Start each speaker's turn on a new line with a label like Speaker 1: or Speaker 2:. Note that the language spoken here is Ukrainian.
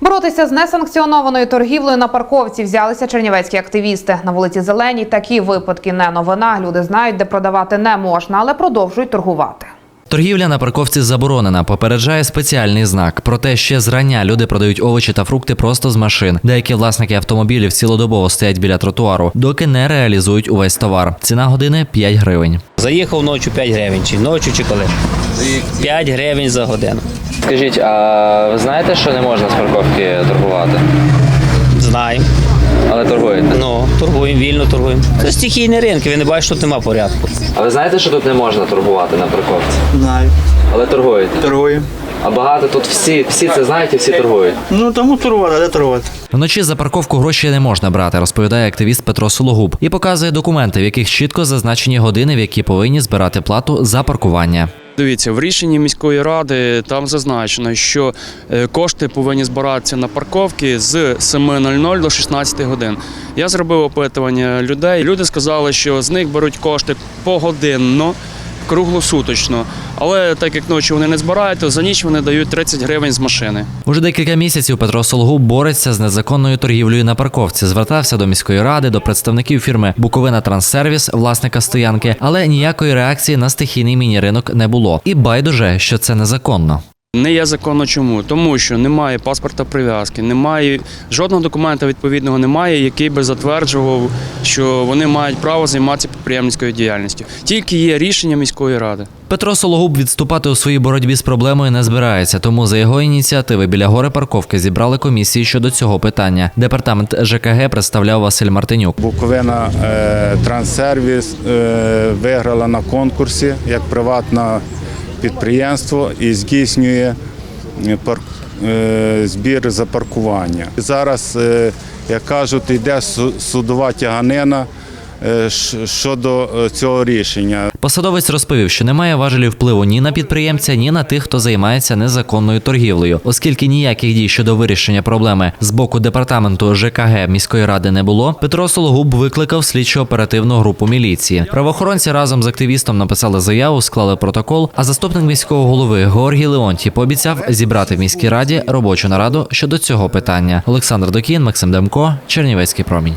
Speaker 1: Боротися з несанкціонованою торгівлею на парковці взялися чернівецькі активісти. На вулиці Зеленій такі випадки не новина. Люди знають, де продавати не можна, але продовжують торгувати.
Speaker 2: Торгівля на парковці заборонена. Попереджає спеціальний знак. Проте ще зрання люди продають овочі та фрукти просто з машин. Деякі власники автомобілів цілодобово стоять біля тротуару, доки не реалізують увесь товар. Ціна години 5 гривень.
Speaker 3: Заїхав ночі 5 гривень, чи ночі, чи коли? 5 гривень за годину.
Speaker 2: Скажіть, а ви знаєте, що не можна з парковки торгувати?
Speaker 3: Знаємо.
Speaker 2: Але торгуєте.
Speaker 3: Ну, торгуємо, вільно торгуємо. Це стихійні ринки, ви не бачите, тут нема порядку.
Speaker 2: А ви знаєте, що тут не можна торгувати на парковці?
Speaker 4: Знаю,
Speaker 2: Але торгуєте.
Speaker 4: торгуємо.
Speaker 2: А багато тут всі, всі це знають і всі торгують.
Speaker 4: Ну тому торгувати, де торгувати?
Speaker 2: Вночі за парковку гроші не можна брати, розповідає активіст Петро Сологуб і показує документи, в яких чітко зазначені години, в які повинні збирати плату за паркування.
Speaker 5: Дивіться, в рішенні міської ради там зазначено, що е, кошти повинні збиратися на парковки з 7.00 до 16 годин. Я зробив опитування людей. Люди сказали, що з них беруть кошти погодинно, круглосуточно. Але так як ночі вони не збирають, то за ніч вони дають 30 гривень з машини.
Speaker 2: Уже декілька місяців Петро Сологуб бореться з незаконною торгівлею на парковці. Звертався до міської ради, до представників фірми Буковина Транссервіс, власника стоянки, але ніякої реакції на стихійний міні-ринок не було. І байдуже, що це незаконно.
Speaker 5: Не є законно чому? Тому що немає паспорта прив'язки, немає жодного документа відповідного немає, який би затверджував, що вони мають право займатися підприємницькою діяльністю. Тільки є рішення міської ради.
Speaker 2: Петро Сологуб відступати у своїй боротьбі з проблемою не збирається, тому за його ініціативи біля гори парковки зібрали комісії щодо цього питання. Департамент ЖКГ представляв Василь Мартинюк.
Speaker 6: Буковина е, Транссервіс е, виграла на конкурсі як приватне підприємство і здійснює парк е, збір за паркування. Зараз, е, як кажуть, йде судова тяганина е, щодо е, цього рішення.
Speaker 2: Посадовець розповів, що немає важелів впливу ні на підприємця, ні на тих, хто займається незаконною торгівлею, оскільки ніяких дій щодо вирішення проблеми з боку департаменту ЖКГ міської ради не було. Петро Сологуб викликав слідчо-оперативну групу міліції. Правоохоронці разом з активістом написали заяву, склали протокол. А заступник міського голови Георгій Леонтій пообіцяв зібрати в міській раді робочу нараду щодо цього питання. Олександр Докін, Максим Демко, Чернівецький промінь.